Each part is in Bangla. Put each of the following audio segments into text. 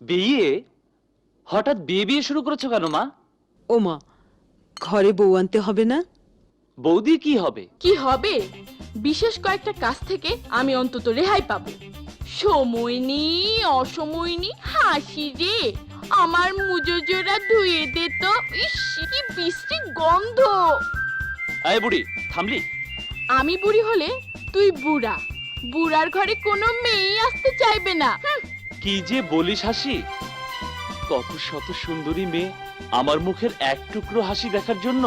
বিয়ে? হঠাৎ বিয়ে বিয়ে শুরু করেছ কেন মা? ও মা ঘরে বউ আনতে হবে না? বৌদি কি হবে? কি হবে? বিশেষ কয়েকটা কাজ থেকে আমি অন্তত রেহাই পাবো। সময় নেই অসময় নেই হাসি রে। আমার মুজোজোরা ধুয়ে দে তো। ইস কি বৃষ্টি গন্ধ। আয় বুড়ি থামলি। আমি বুড়ি হলে তুই বুড়া। বুড়ার ঘরে কোনো মেয়ে আসতে চাইবে না। হুঁ, কি যে বলিস হাসি? কত শত সুন্দরী মেয়ে আমার মুখের এক টুকরো হাসি দেখার জন্য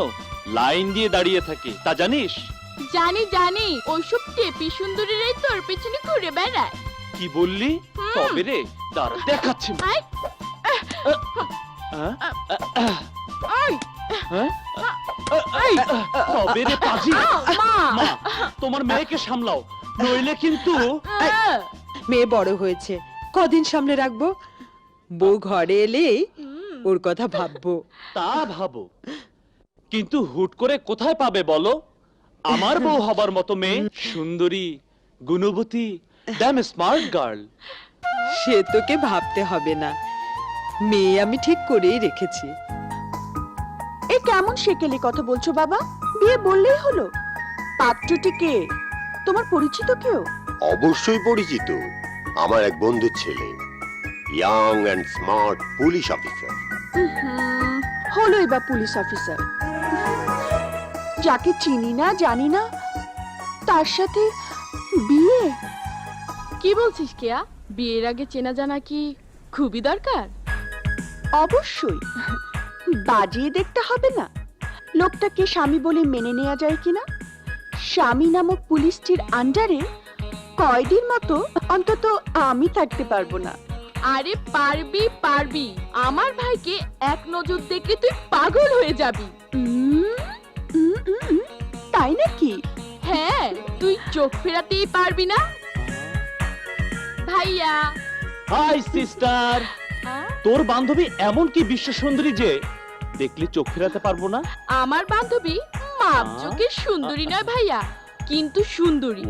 লাইন দিয়ে দাঁড়িয়ে থাকে তা জানিস? জানি জানি। ওইসব টেপি সুন্দরীরাই তোর পেছনে ঘুরে বেড়ায়। কি বললি। তবে রে? দাঁড়া দেখাচ্ছি। আয়, হ্যাঁ? আয়, হ্যাঁ? এই, তবে রে পাজি? আও, মা। মা তোমার মেয়েকে সামলাও নইলে কিন্তু আহ, মেয়ে বড় হয়েছে। কদিন সামনে রাখব? বউ ঘরে এলেই ওর কথা ভাববো। তা ভাবো। কিন্তু হুট করে কোথায় পাবে বলো? আমার বউ হবার মতো মেয়ে সুন্দরী গুণবতী দ্যাম স্মার্ট গার্ল সে তোকে ভাবতে হবে না। মেয়ে আমি ঠিক করেই রেখেছি। এ কেমন সেকেলে কথা বলছো বাবা? বিয়ে বললেই হলো। পাত্রটি কে? তোমার পরিচিত কেউ? অবশ্যই পরিচিত। আমার এক বন্ধুর ছেলে young and smart police officer হলোই বা পুলিশ অফিসার যাকে চিনি না, জানি না, তার সাথে বিয়ে? কি বলছিস, কেয়া? বিয়ের আগে চেনা জানা কি খুবই দরকার? অবশ্যই। বাজিয়ে দেখতে হবে না। লোকটাকে স্বামী বলে মেনে নেওয়া যায় কিনা? স্বামী নামক পুলিশটির আন্ডারে কয়দিন মতো অন্তত আমি থাকতে পারব না। আরে পারবি পারবি। আমার ভাইকে এক নজর দেখে তুই পাগল হয়ে যাবি। উম, উম, উম, উম, তাই নাকি? হ্যাঁ তুই চোখ ফেরাতেই পারবি না। ভাইয়া। Hi sister. তোর বান্ধবী এমন কি বিশ্ব সুন্দরী যে দেখলে চোখ ফেরাতে পারব না? আমার বান্ধবী মাপ আহ? চোখের সুন্দরী নয় ভাইয়া কিন্তু সুন্দরী।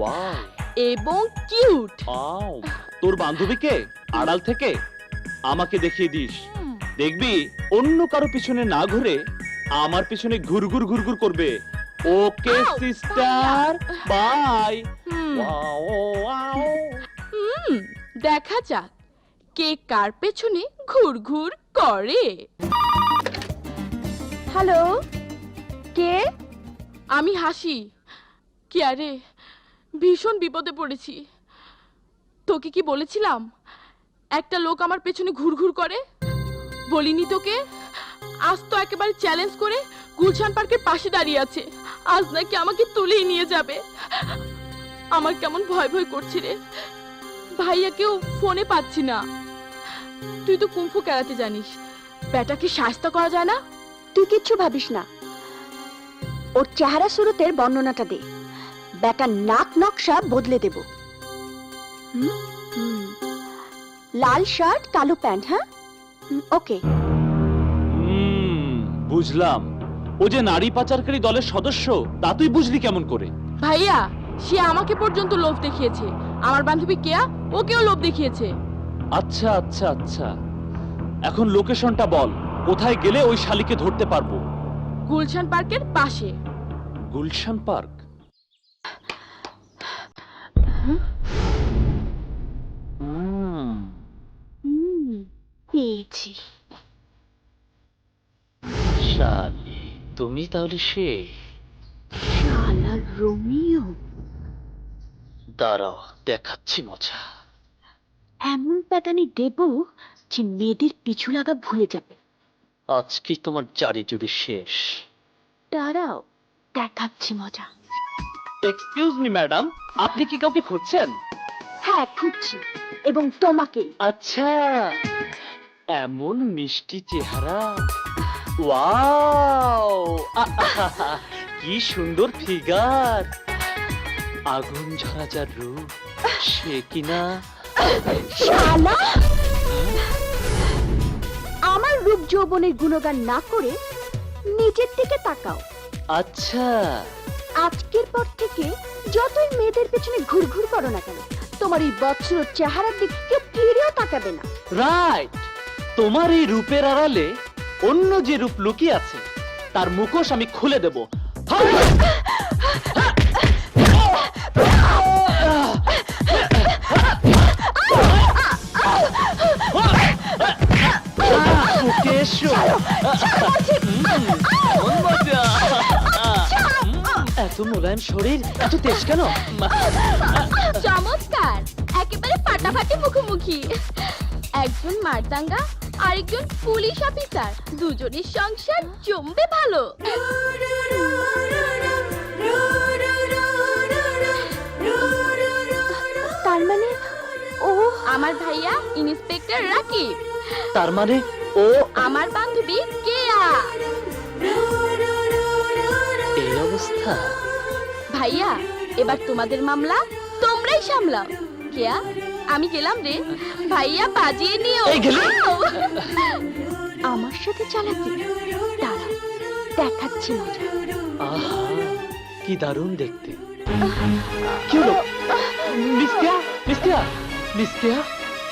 এবং কিউট। আও তোর বান্ধবীকে আড়াল থেকে আমাকে দেখিয়ে দিস। দেখবি অন্য কারও পিছনে না ঘুরে আমার পিছনে ঘুরঘুর ঘুরঘুর করবে। Okay sister bye. দেখা যাক কে কার পেছনে ঘুরঘুর করে। হ্যালো কে? আমি হাসি। কি আরে? ভীষণ বিপদে পড়েছি। তোকে কি বলেছিলাম? একটা লোক আমার পেছনে ঘুরঘুর করে। বলিনি তোকে? আজ তো একেবারে চ্যালেঞ্জ করে গুলশান পার্কের পাশে দাঁড়িয়ে আছে। আজ নাকি আমাকে তুলেই নিয়ে যাবে। আমার কেমন ভয় ভয় করছে রে। ভাইয়াকেও ফোনে পাচ্ছি না। তুই তো কুম্ফু কেরাতে জানিস। ব্যাটাকে সাহস্তা করা যায় না? তুই কিচ্ছু ভাবিস না। ওর চেহারা সুরতের বর্ণনাটা দে। বেটা নাক নকশা বদলে দেব। লাল শার্ট কালো প্যান্ট হ্যাঁ? ওকে। হুম বুঝলাম। ও যে নারী পাচারকারী দলের সদস্য তা তুই বুঝলি কেমন করে? ভাইয়া সে আমাকে পর্যন্ত লোভ দেখিয়েছে। আমার বান্ধবী কেয়া ওকেও লোভ দেখিয়েছে। আচ্ছা আচ্ছা আচ্ছা। এখন লোকেশনটা বল কোথায় গেলে ওই শালিকে ধরতে পারব? গুলশান পার্কের পাশে। গুলশান পার্ক? পেয়েছি শালি তুমি তাহলে সে? শালা রোমিও। দাঁড়াও দেখাচ্ছি মজা। এমন প্যাটানি দেব যে মেয়েদের পিছু লাগা ভুলে যাবে। আজকে তোমার জারি জুড়ি শেষ? দাঁড়াও দেখাচ্ছি মজা। এক্সকিউজ মি ম্যাডাম আপনি কি কাউকে খুঁজছেন? হ্যাঁ খুঁজছি। এবং তোমাকে। আচ্ছা এমন মিষ্টি চেহারা। ওয়াও! কি সুন্দর ফিগার। আগুন ঝরা যার রূপ সে কিনা? শালা! আমার রূপ যৌবনের গুণগান না করে নিজের দিকে তাকাও। আচ্ছা। আজকের পর থেকে যতই মেয়েদের পেছনে ঘুরঘুর করো না কেন তোমার এই বৎসর চেহারার দিকে কেউ ফিরেও তাকাবে না। রাইট তোমার এই রূপের আড়ালে অন্য যে রূপ লুকিয়ে আছে তার মুখোশ আমি খুলে দেব। মোলায়েম শরীর এত তেজ কেন? চমৎকার। একেবারে ফাটাফাটি মুখোমুখি। একজন মারদাঙ্গা আরেকজন পুলিশ অফিসার। দুজনের সংসার জমবে ভালো। তার মানে ও আমার ভাইয়া ইন্সপেক্টর রাকিব। তার মানে ও আমার বান্ধবী কেয়া। এই অবস্থা। ভাইয়া এবার তোমাদের মামলা তোমরাই সামলাও। কেয়া আমি গেলাম রে। ভাইয়া বাজিয়ে নিও। আমার সাথে চালাকি দাঁড়া দেখাচ্ছি মজা। আহা কি দারুণ দেখতে। কি হলো? মিসকিয়া মিসকিয়া মিসকিয়া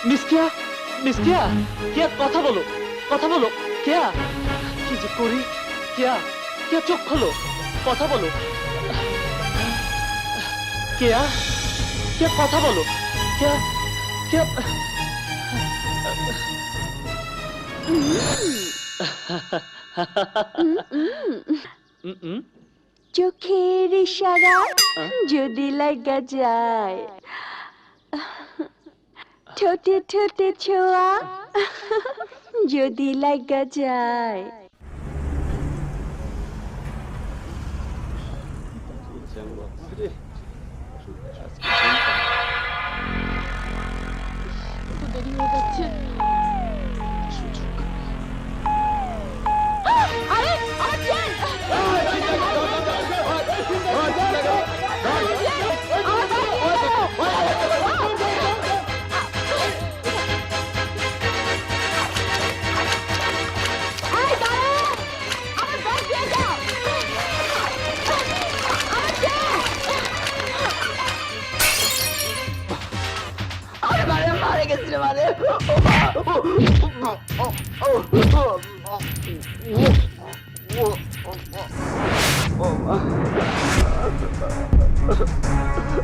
মিসকিয়া মিসকিয়া কেয়া কথা বলো কথা বলো কেয়া। কি যে করি কেয়া কেয়া চোখ খোলো কথা বলো। কেয়া কেয়া কথা বলো। কেয়া কেয়া উম, উম, চোখের ইশারা যদি লাগা যায়। ঠোঁটে ঠোঁটে ছোঁয়া যদি লাগা যায়। তো দেরি হয়ে যাচ্ছে।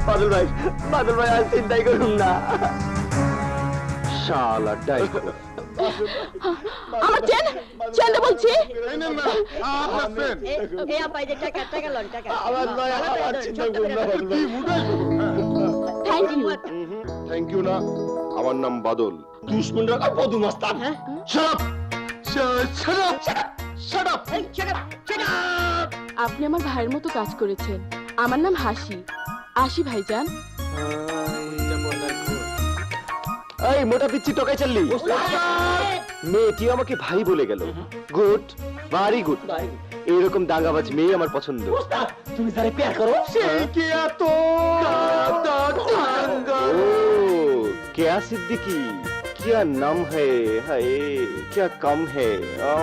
বাদল ভাই বাদল ভাই আর চিন্তাই করুন না। শালা ডাইকো। আমার চেন চেনটা বলছি। আবার ভাই আবার চিন্তা করুন না থ্যাংক ইউ থ্যাংক ইউ না। আমার নাম বাদল। দুশ্মন রাখা বধু মাস্তান। শাট শাট শাট আপনি আমার ভাইয়ের মতো কাজ করেছেন। আমার নাম হাসি। আশি ভাইজান। এই মোটা পিচ্ছি টকাই চাললি। মেয়েটি আমাকে ভাই বলে গেল। গুড ভারি গুড এইরকম দাঙ্গাবাজ মেয়ে আমার পছন্দ। তুমি যারা প্যার করো সে কি এত ओ क्या সিদ্দিকি কিয়া নাম হে হায় কিয়া কাম হে ও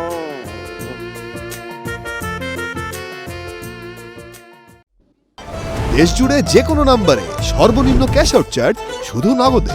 দেশ জুড়ে যে কোনো নাম্বারে সর্বনিম্ন ক্যাশ আউট চার্জ শুধু নগদে।